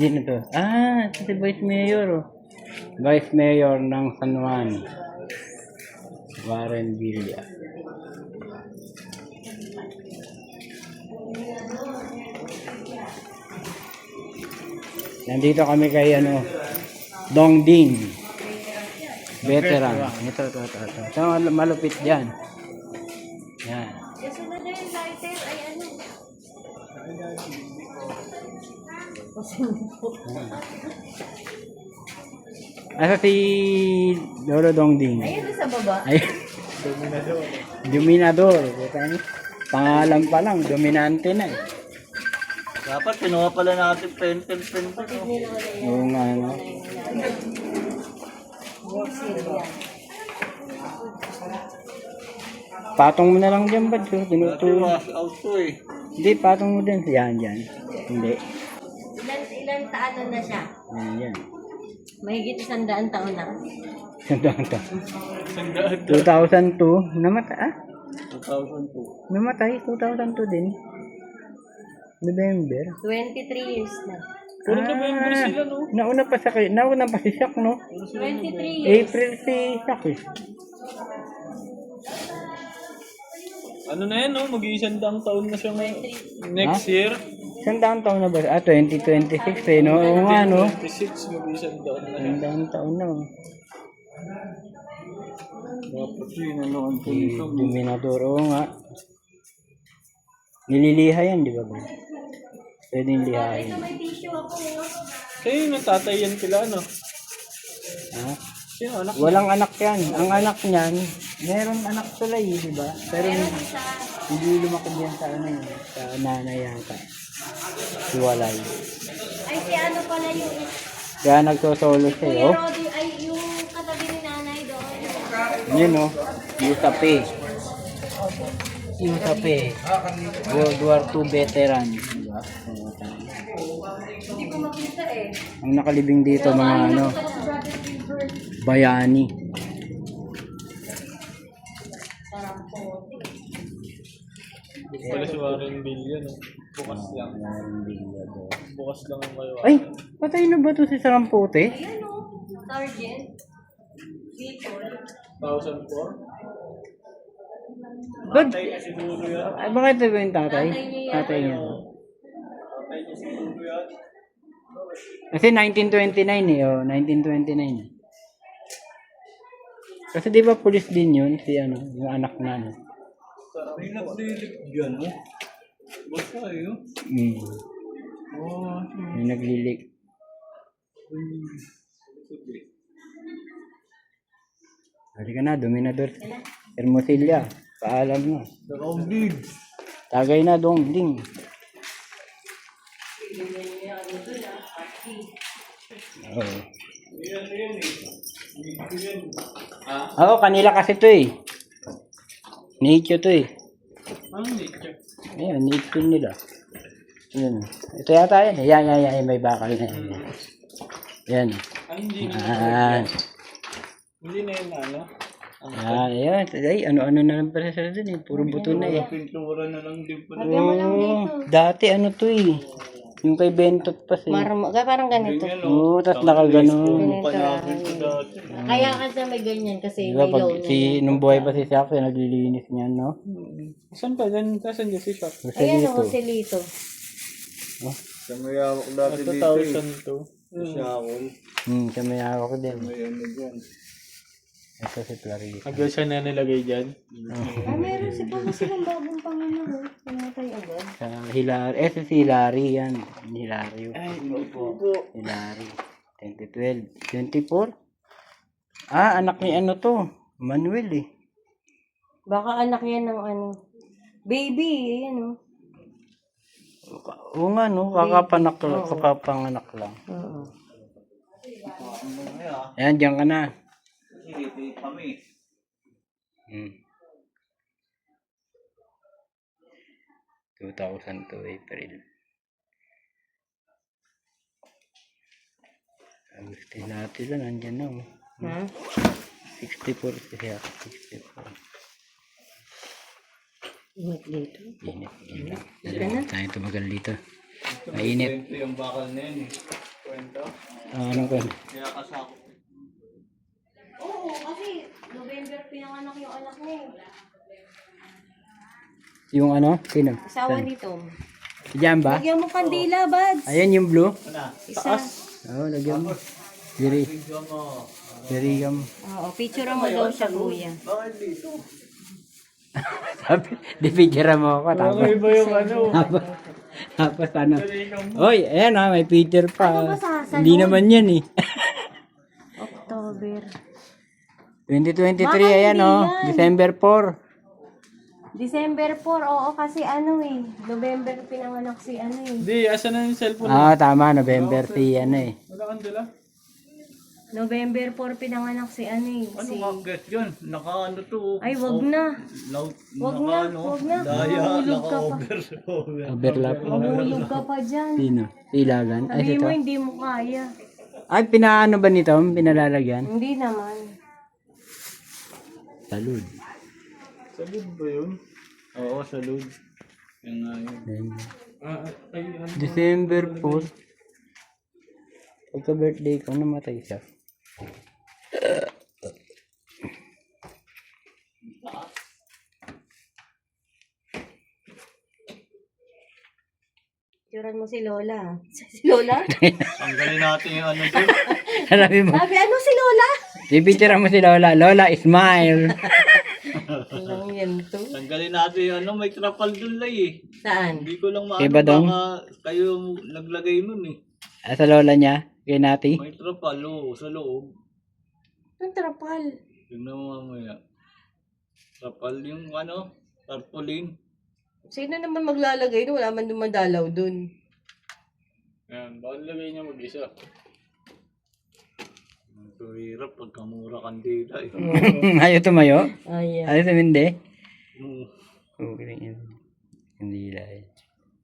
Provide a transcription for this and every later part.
Sino to? Ah, ito si Vice Mayor. oh. Vice Mayor ng San Juan. Warren Villa. Nandito kami kay ano, Dong Ding. Veteran. Ito, ito, ito. Ito, ito mal- malupit dyan. Asa si Lolo Dong Ding? Ayun sa baba. Ay. Dominador. Dominador. Pangalan pa lang, dominante na eh. Dapat kinuha pala natin pen, pen, pen, pen. oh. Oo nga, no? Patong mo na lang dyan. So, Dati tinutulong. was out to eh. Hindi, patong mo din. Yan, yan. Hindi. Ilan, ilan taon na siya? Yan, yan. Mahigit isang daan taon na. Sandaan to. 2002. Namatay, ah? 2002. Namatay, 2002 din. November. 23 years na. Puro November sila, no? Nauna pa sa nauna pa si Shaq, no? 23 years. April si Shaq eh. Ano na yan, no? Mag-iisang daang taon na siya ngayon. Next year, Isang daang taon na ba? Ah, 2026 eh, no? Oo nga, no? 26, mag-iisang taon na siya. Isang daang taon na. oh. Dapat yun, ano ang Si Dominador, oo nga. Nililiha yan, di ba ba? Pwedeng lihahin. May tissue ako. Kayo yung tatay yan kila, ano? Ha? Sino anak? Walang anak yan. Ang anak niyan, meron anak tulay, di ba? Pero hindi, lumaki diyan sa ano yun, sa nanay yata. Hiwalay. ay si ano pala yung Kaya nagsosolo siya, Kuya oh. Ay yung katabi ni nanay doon. Yun o, USAPE. USAPE. World War II veteran. Diba? Hindi ko makita eh. Ang nakalibing dito mga ano, Ako si Brother Gilbert. Bayani. Wala si Warren Bill yan, no? Bukas lang. Bigla doon. Bukas lang ang kayo. Ay, patay na ba to si Sarampote? Ayan o. Sergeant. People. 2004? Good. Tatay na si Dulo yan. Ay, bakit ito yung tatay? Tatay niya yan. Tatay niya. Tatay na si Dulo yan. Kasi 1929 eh, oh, 1929. Kasi di ba pulis din yun, si ano, yung anak na ano. May naglilik dyan, no? Basta eh, no? Mm. Oo. May naglilik. Halika na, Dominador. Hermosilla, paalam na. Nakaubig. Tagay na, Dongding. Oo. Oo, kanila kasi to eh. Nature to eh. Anong nature? Ayan, nature nila. Ayan. Ito yata yan. Ayan, ayan, ayan. May bakal na yan. Ayan. Ano hindi na? Ayan. Hindi na yun, ano? Ah, ayan. Ay, ano-ano na lang pala sila dun eh. Puro buto na eh. Pintura na lang din pala. Oo, dati ano to eh. Yung kay Bentot pa eh. Marmo, ka parang ganito. Oo, tapos nakaganon. Dati. Kaya kasi may ganyan kasi Diba, may pag low na. si, nung buhay pa si Shaq, naglilinis niyan, no? Saan pa? Diyan, saan dyan si Shop? Kasi Ayan dito. o, si Lito. Sa mayawak dati dito eh. 2002. Siya ako. Hmm, siya may hawak din. May ano dyan. Ito si Clarissa. Agad siya na nilagay dyan. Ah, meron si Papa silang bagong Panginoon. Pumatay agad. Sa Hilary. Eh, si Hilary yan. Hilary. Ay, hindi po. Hilary. 2012. 24? Ah, anak ni ano to? Manuel eh. Baka anak yan ng ano. Baby, ayan o. Oo nga, no? Kakapanak lang. Kakapanganak lang. Oo. Ayan, diyan ka na. Hindi kami. Hmm. 2002 April. Agustin natin lang, nandyan na. Oh. Ha? 64 siya. 64. Ingat dito. Init, init. Dali, tayo tumagal dito. Mainit. Ito yung bakal na yun eh. Kwento. Ah, anong kwento? Kaya kasako. Oo, kasi November pinanganak yung anak niya. eh. Yung ano? Sino? Asawa nito. Diyan ba? Lagyan mo kandila, buds. Ayan yung blue. Isa. Oo, oh, lagyan mo. Diri. Diri yung... Oo, picture mo daw siya, kuya. Bakit dito? Sabi, di picture mo ako. Tapos, Okay ba yung ano? tapos, tapos ano? Oy, ayan ah, may picture pa. Ano ba sa salon? Hindi naman yan eh. October. 2023, Baka ayan hindi oh. yan. December 4. December 4, oo, kasi ano eh. November pinanganak si ano eh. Hindi, asa na yung cellphone? Ah, tama. November 3, ano eh. Wala kang dala? November 4 pinanganak si ano eh. Ano Si... nga get yun? Naka ano to? Ay, wag na. Laut, Wag naka na, ano? wag na. Daya, Mahulog ka pa. naka-over. over. Overlap. Mahulog ka pa dyan. Sino? Ilagan? Ay, Sabi ito. mo, hindi mo kaya. Ay, pinaano ba nito? Pinalalagyan? Hindi naman. Salud. Salud ba yun? Oo, salud. Yan nga yun. Ah, ay, ano? December 4. Pagka birthday ko, namatay siya. Turan mo si Lola. Si Lola? Tanggalin natin yung ano mo, Sabi, ano si Lola? Ipicture mo si Lola. Lola, smile. Walang yan to. Tanggalin natin yung ano, may trapal dun lay eh. Saan? Hindi ko lang maano, Iba dong? baka kayo naglagay nun eh. Ah, sa Lola niya, kay Nati. May trapal, oo, sa loob. Ang trapal. Tingnan mo mamaya. Trapal yung ano, tarpaulin. Sino naman maglalagay doon? Wala man dumadalaw doon. Yan, baka lagay niya mag-isa. Ito hirap pagka mura kandila eh. Ayaw tumayo? Ayan. Ayaw tumindi? Mm. Okay, yun. Hindi lang.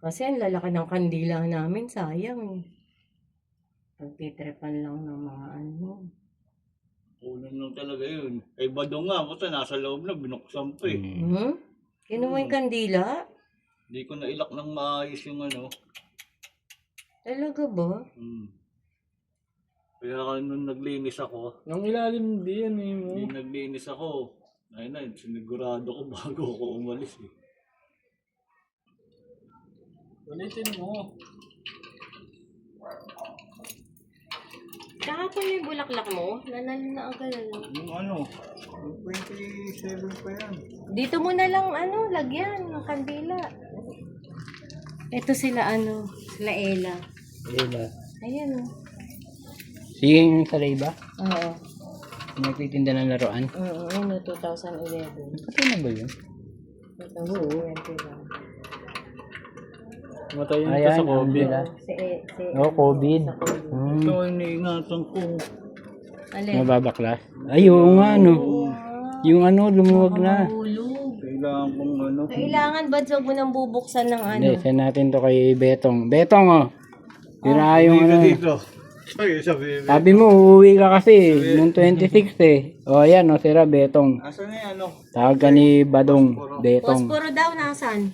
Kasi ang lalaki ng kandila namin, sayang eh. Pagtitrepan lang ng mga ano. Kunin lang talaga yun. Kay Badong nga, basta nasa loob na, binuksan pa eh. Hmm? Kinuha yung kandila? Hindi ko nailak ng maayos yung ano. Talaga ba? Hmm. Kaya ka nung naglinis ako, Ang ilalim di yan eh mo. nung naglinis ako, ayun na, sinigurado ko bago ako umalis eh. Ulitin mo. Kahapon yung bulaklak mo, nanalo na agad ano. Yung ano, yung 27 pa yan. Dito mo na lang ano, lagyan ng kandila. Ito sila ano, sila Ella. Ela. Ayan oh. Sige yung sa ba? Oo. Nagtitinda ng laruan. Oo, ayun oh, 2011. Patay na ba yun? Ito, oo, yan sila. Matay yun Ayan, sa ang COVID. bila. Si, E- si, Oh, COVID. Hmm. Ito ang iniingatan ko. Alin? Mababaklas. Ay, oo nga, no. Yung ano, lumuwag na. Hulog. Kailangan kong ano. Kailangan ba huwag mo nang bubuksan ng ano? Hindi, send natin to kay Betong. Betong, oh. Tira yung ano. Dito. Ay, sabi. Sabi mo, uuwi ka kasi. Nung 26 eh. O, ayan, o, sira, Betong. Asan na ano? Tawag ka ni Badong. Betong. Posporo daw, nasan?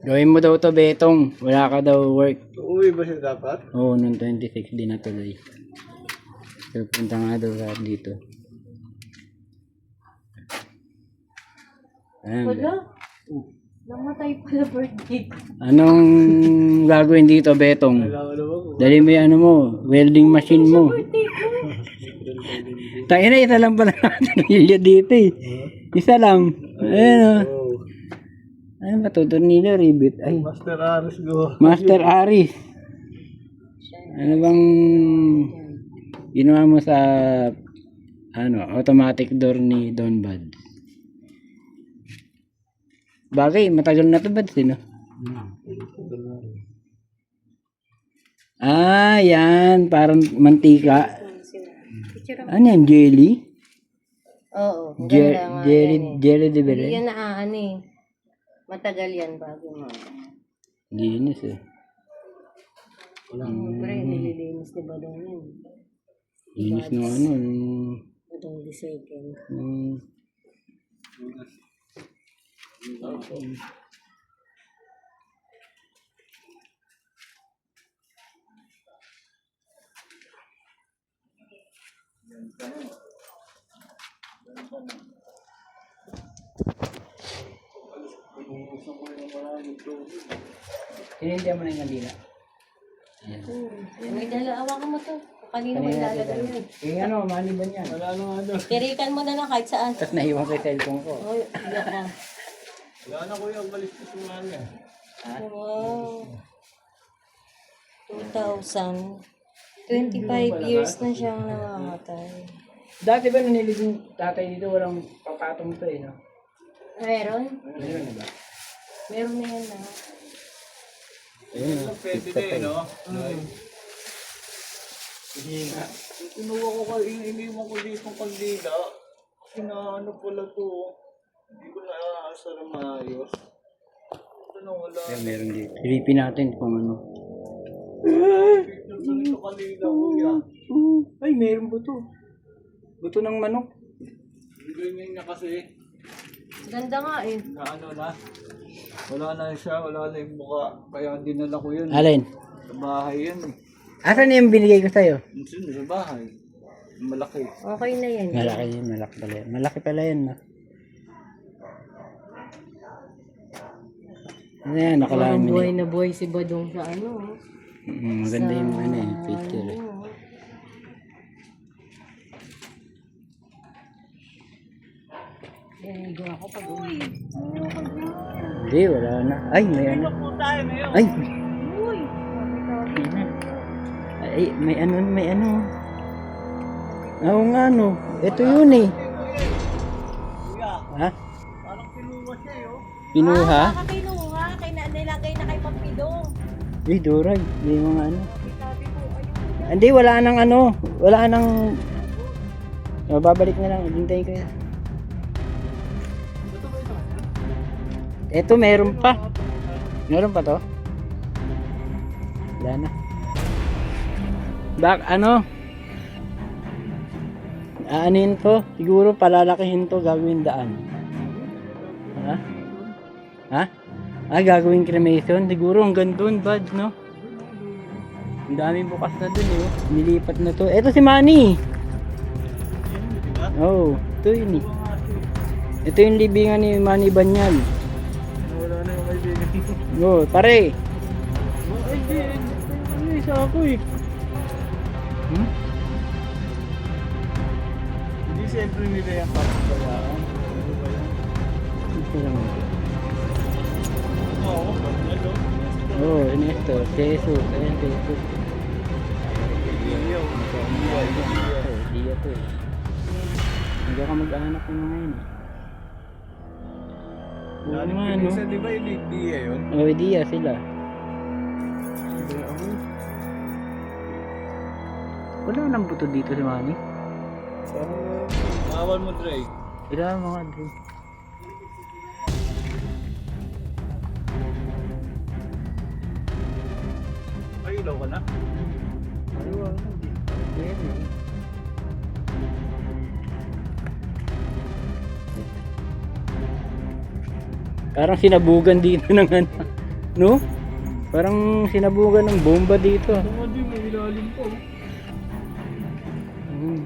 Gawin mo daw to, Betong. Wala ka daw work. Uuwi ba siya dapat? Oo, nung 26 di natuloy. So, punta nga daw sa dito. Ayan. Wala. Namatay pala birthday ko. Anong gagawin dito, Betong? Dali mo yung ano mo, welding machine mo. Birthday ko. Tayo na, isa lang pala natin tornilyo dito eh. Isa lang. Ayan o. Ano ba to? Tornilyo, rivet. Ay, Master Aris go. Master Aris. Ano bang ginawa mo sa ano, automatic door ni Don Bad? Bagay, matagal na to Bad, sino? Ah, yan. Parang mantika. Ano yan, jelly? Oo. Je- ganda nga jelly, yan eh. jelly de Hindi yan naaano eh. Matagal yan bago mo. Linis eh. Oo, pre, nililinis ni Badong yan. Linis ng ano. yung- Badong the second. yung- Tinindi mo na yung kandila. Ayan. May dala, awa ka mo to. Kanina mo Kanina ilalagay yun. eh. Yung ano, maliban yan. Wala nung ano. Tirikan mo na lang kahit saan. Tapos naiwan ko yung cellphone ko. Oh, iyak ka. Wala na kuya, umalis ko sa mga. Wow. 2,000. 25 years na siyang namamatay. Dati ba nanilig yung tatay dito, walang papatong to eh, no? Meron? Meron na ba? Meron na yan na. Ayun, no? Pwede na eh, no? Yung Kinuha ko kayo, iniwan ko dito ang kandila. Kasi na ano pala to. Hindi ko na aasa na maayos. Ito na wala. Ayan, meron dito. Silipin natin kung ano. Kuya. Ay, meron buto. Buto ng manok. Ganyan niya kasi. Ganda nga eh. Na ano na. Wala na siya, wala na yung mukha. Kaya dinala ko yun. Alin? Sa bahay yan eh. Asan yung binigay ko sa'yo? Minsan sa bahay. Malaki. Okay na yan. Malaki yun, malaki pala yan. Malaki pala yan, no? Ano yan, nakalaman Parang mo buhay na buhay si Badong sa ano. oh. Mm, maganda yung ano eh, picture eh. Ano. Yan, ako pag uwi. Hindi, wala na. Ay, may ano. Ay! Ay, may ano, may ano. Oo nga, no. Ito yun eh. Ha? Parang kinuha siya yun. Pinuha? Kakinuha, kay na nilagay na kay Pampidong. Uy, Doray. May mga ano. Ko. Hindi, wala nang ano. Wala nang... Oh, babalik na lang. Hintayin ko yan. Ito, meron pa. Meron pa to? Wala na. Bak, ano? Aanin to? Siguro palalakihin to, gagawin daan. Ha? Ha? Ah, gagawin cremation? Siguro hanggang doon, bad, no? Ang daming bukas na dun, eh. oh. Nilipat na to. Eto si Manny. Oh, ito yun eh. Ito yung libingan ni Manny Banyal. Wala na yung kaibigan. Oo, pare. Ay, di. Ano isa ako eh. Hmm? Hindi siyempre nila yung kapagbayaan. Ano? Ito lang. Oo, oh, Ernesto. Jesus. Ayan, Jesus. Iyo. Iyo. Iyo. Oh, Dia to eh. Hindi ka mag-anak ng mga yun eh. Lalo nga, no? isa, di ba yung Dia yun? Oo, Dia sila. Hindi ako. Wala nang buto dito si Manny. Bawal mo, Dre. Wala mga dun. Ilaw ka na. Ay, wala. Di. Ayan eh. Parang sinabugan dito ng ano. No? Parang sinabugan ng bomba dito. Tama din, may ilalim po. Hmm.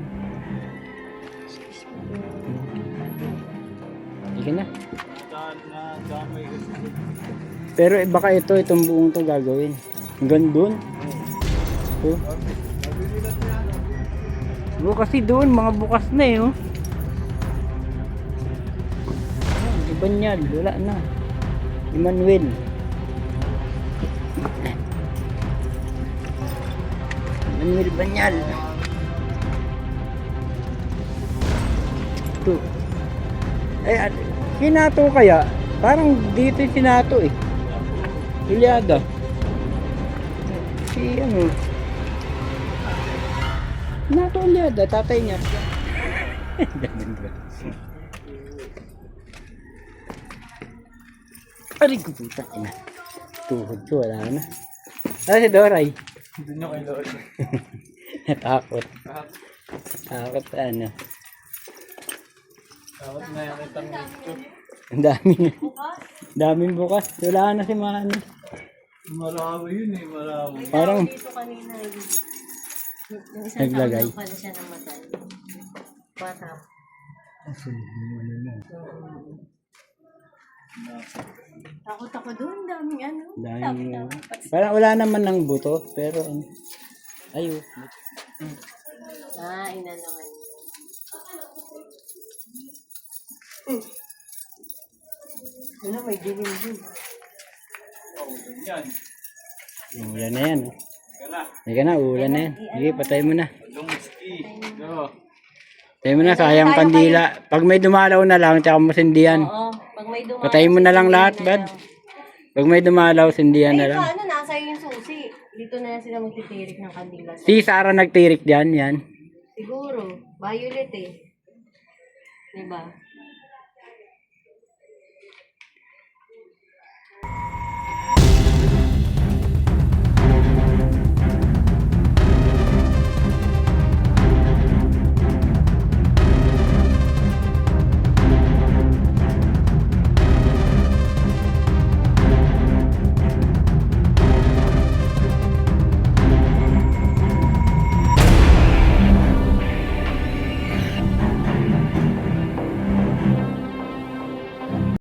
Sige na. Na. Pero eh, baka ito, itong buong to gagawin. Hanggang doon. Oh. Oh, kasi doon, mga bukas na eh, oh. Niyan, wala na. Emmanuel. Emmanuel Banyal. Ito. Eh, at- sinato kaya? Parang dito sinato eh. Ilyada. Si ano? Sinato Ilyada, tatay niya. Ganun ba? Aray ko puta ina. Tuhod ko, wala na. Ah, si Doray. Hindi nyo kay Lord. Natakot. Takot ano. Dapat na yan itang ito. Ang dami. Daming bukas. Wala na si Manny. Marami yun eh, marami. Parang Dito kanina eh. Yung isang Naglagay. taon pala siya namatay. Bata. Takot ako doon, daming ano. Dahil, parang wala naman ng buto, pero, ano, ayo. Ah, ina naman. Ano, may dilim din. Oh, ganyan. Ulan na yan. oh. Kala. Halika na, ulan na yan. Sige, patay mo na. Patay mo na, sayang kandila. Pag may dumalaw na lang, tsaka masindihan. Oo, pag may dumaan. Patayin mo na lang lahat, bad. Pag may dumalaw, sindihan na lang. ano, nasa yung susi. Dito na lang sila magtitirik ng kandila. Si Sarah nagtirik diyan, yan. Siguro, violet eh. Diba?